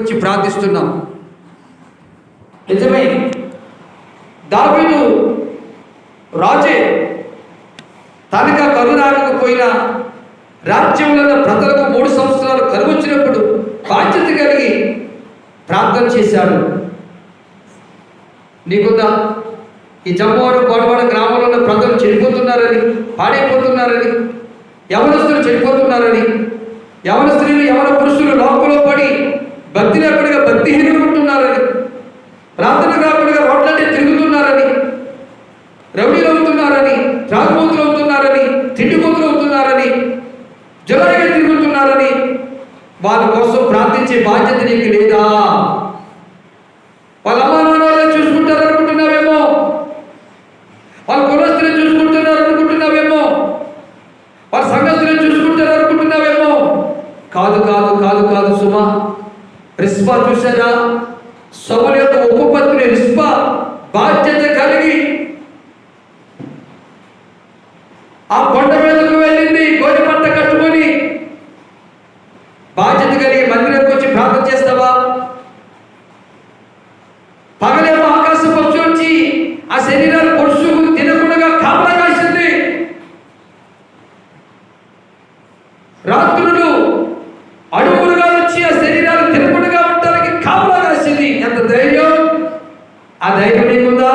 వచ్చి ప్రార్థిస్తున్నాం. నిజమే. దావీదు రాజే తనక పోయిన రాజ్యంలో ఉన్న ప్రజలకు మూడు సంవత్సరాలు కరువు వచ్చినప్పుడు బాధ్యత కలిగి ప్రార్థన చేశాడు. నీకుందా? ఈ జమ్మవాడ కోటవాడ గ్రామంలో ఉన్న ప్రజలు చనిపోతున్నారని పాడైపోతున్నారని యవనస్తులు చనిపోతున్నారని యవన స్త్రీలు యవన పురుషులు లోపల భక్తి లేకుండా భక్తిహీనులు ఉంటున్నారని ప్రార్థన కాకుండా రోడ్లంటే తిరుగుతున్నారని రౌడీలు అవుతున్నారని త్రాగుబోతులు అవుతున్నారని తిండిపోతులు అవుతున్నారని జలాయిగా తిరుగుతున్నారని వాళ్ళ కోసం ప్రార్థించే బాధ్యత నీకు లేదా? వాళ్ళ అమ్మా నాన్న చూసుకుంటారు అనుకుంటున్నావేమో వాళ్ళ కులస్తులు చూసుకుంటున్నారు అనుకుంటున్నావేమో వాళ్ళ సంఘస్థులను చూసుకుంటారు అనుకుంటున్నావేమో కాదు కాదు కాదు కాదు సుమా. రిస్పా చూసారా సౌలు యొక్క ఉపపత్ని రిస్పా బాధ్యత కలిగి ఆ కొండ మీదకు వెళ్ళింది గోడి పంట కట్టుకొని. బాధ్యత కలిగి మందిరంకి వచ్చి ప్రార్థన చేస్తావా? పగలేమో ఆకాశ పక్షి వచ్చి ఆ శరీరాలు పొడుచుకు తినకుండా కాపలా కాసింది. రాత్రులు అడుగులుగా వచ్చి ఆ శరీరాలు తినకుండా ఉండడానికి కాపలా కాసింది ఎంత ధైర్యం ఆ ధైర్యం నీకుందా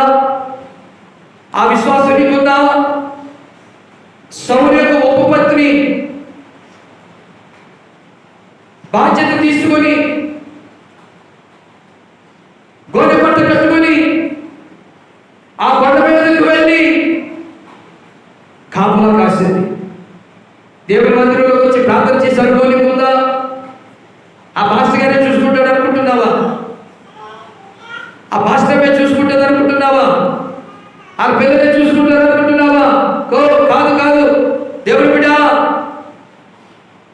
ఆ విశ్వాసం నీకుందా సౌలు యొక్క ఉపపత్ని బాధ్యత తీసుకొని గోనె కట్టుకొని ఆ కొండ మీదకి వెళ్ళి కాపలా కాసింది దేవుని మందిరంలోకి వచ్చి ప్రార్థన చేశారు. అనుకోని ఉందా ఆ పాస్టర్ గారే చూసుకుంటాడు అనుకుంటున్నావా? ఆ పాస్టర్మే చూసుకుంటాడు అనుకుంటున్నావా? ఆ పిల్లలే చూసుకుంటారు అనుకుంటున్నావా? కో కాదు కాదు. దేవుని బిడ్డ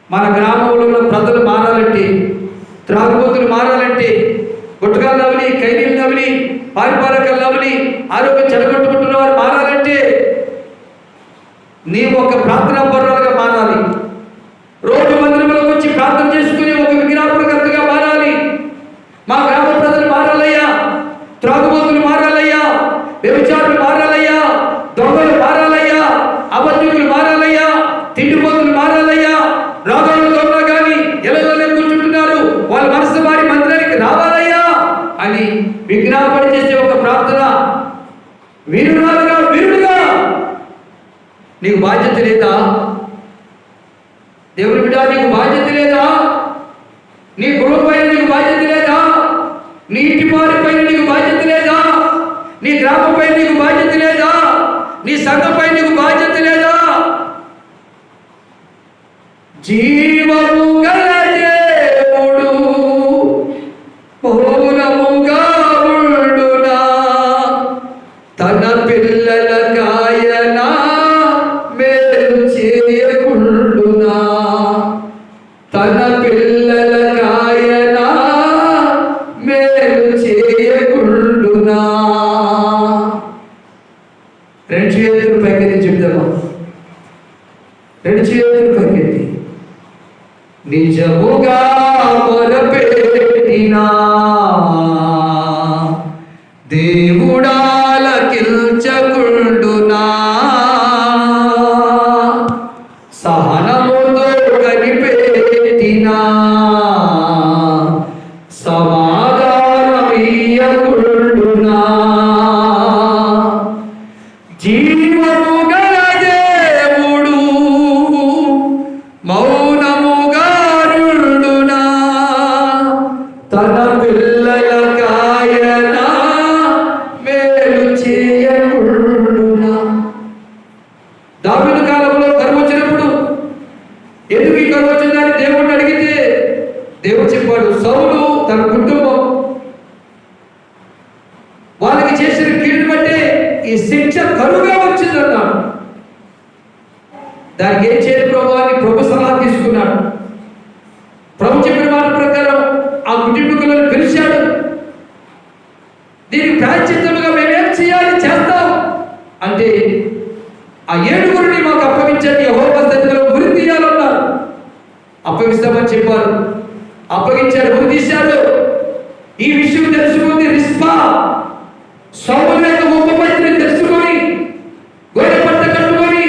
మన గ్రామంలో ఉన్న ప్రజలు మారాలంటే త్రాగుబోతులు మారాలంటే గుట్టకాలు నవ్వుని ఖైదీలు నవ్వుని పారిపాలకలు నవ్వుని ఆరోగ్యం చెడగొట్టుకుంటున్న వారు మారాలంటే నీవు ఒక ప్రార్థనా పరులుగా మారాలి. నీకు బాధ్యత లేదా? దేవుని బిడ్డ నీకు బాధ్యత లేదా? నీ గృహం పైన నీకు బాధ్యత లేదా? నీ ఇంటి వారి పైన నీకు బాధ్యత లేదా? నీ గ్రామం పైన నీకు బాధ్యత లేదా? నీ సంఘం పైన నీకు బాధ్యత లేదా? జీవము గల దేవుడు మౌనముగా ఉండునా? తన పిల్లల కాయన చేతులు పైకెత్తి చెప్దామా రెండు చేతులు పైకెత్తి నిజముగా మొరపెట్టినా దేవుడాలకిల్చకుండునా సౌలు తన కుటుంబం వాళ్ళకి చేసిన కీడుని బట్టే ఈ శిక్ష కరువుగా వచ్చిందన్నాడు. దానికి ఏం చేయదు ప్రభు అని ప్రభు సలహా తీసుకున్నాడు. ప్రభు చెప్పిన వాళ్ళ ప్రకారం ఆ కుటుంబకులను పిలిచాడు. దీనికి ప్రాయశ్చిత్తముగా మేమేం చేయాలి చేస్తాం అంటే ఆ ఏడుగురిని మాకు అప్పగించండి. ఎవరి సన్నిధిలో గురి తీయాలన్నారు అప్పగిస్తామని చెప్పారు. అప్పగించాడు ముగిశాడు ఈ విషయం తెలుసుకుంది రిస్పా సౌలు యొక్క ఉపపత్తిని తెలుసుకొని గొడవ పట్ట కట్టుకొని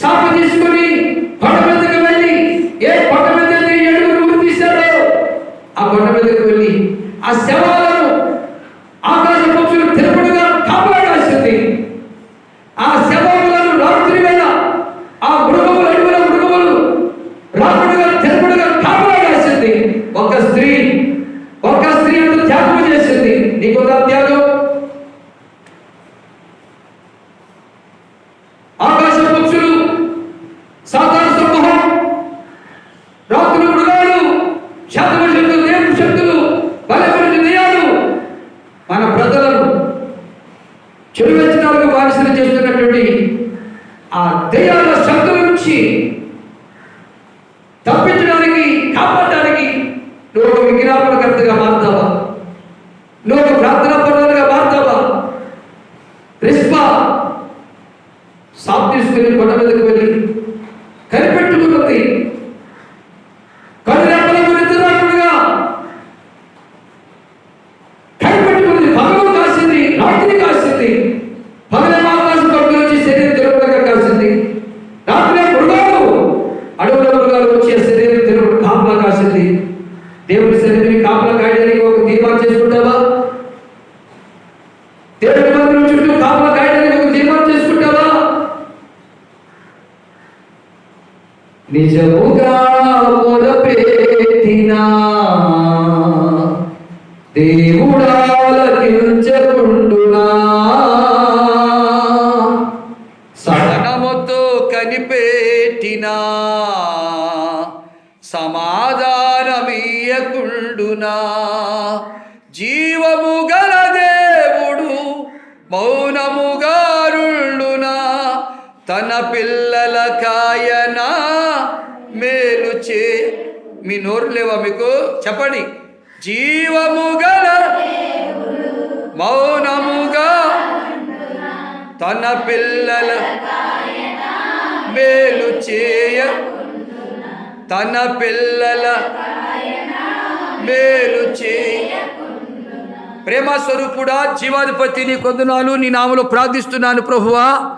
సాపు తీసుకొని కొండ మీదకి వెళ్ళి ఏ కొండ మీద ఏడుగురు తీశాడో ఆ కొండ మీదకి వెళ్ళి ఆ శవాలను నీకు నుంచి తప్పించడానికి కాపాడడానికి నువ్వు ఒక విజ్ఞాపనకర్తగా మారుతావా? నువ్వు ఒక ప్రార్థనా పరులుగా మారుతావా? రిస్పా. సాప్ తీసుకుని కొండ మీదకి వెళ్ళి కనిపెట్టుకున్నది. కనురెప్పల గురించి కనిపెట్టుకున్నది పగలు కాసింది రాత్రి కాసింది. పగల ఆకాశం పక్కన వచ్చి శరీరం తిరగకుండా కాసింది. రాత్రి మృగాలు అడవుల మృగాలు వచ్చి శరీరం తిరగ కాపలా కాసింది. దేవుడి సన్నిధిని కాపలా కాయడానికి ఒక తీర్మానం చేసుకుంటావా? దేవుడి మందిరం చుట్టూ కాపలా కాయడానికి ఒక తీర్మానం చేసుకుంటావా? నిజముగా మొదపెట్టినా దేవుడాలకించకుండునా? సహనముతో కనిపెట్టినా? సమాధానమీయకుండునా జీవము గల దేవుడు మౌనముగారుండునా? తన పిల్లల కాయనా మేలు చే మీ నోరు లేవా మీకు? చెప్పండి. జీవము గల మౌనముగా తన పిల్లల మేలు చే తన పిల్లల మేలు ప్రేమ స్వరూపుడా జీవాధిపతి నీ కొందనాలు నీ నామలో ప్రార్థిస్తున్నాను ప్రభువా.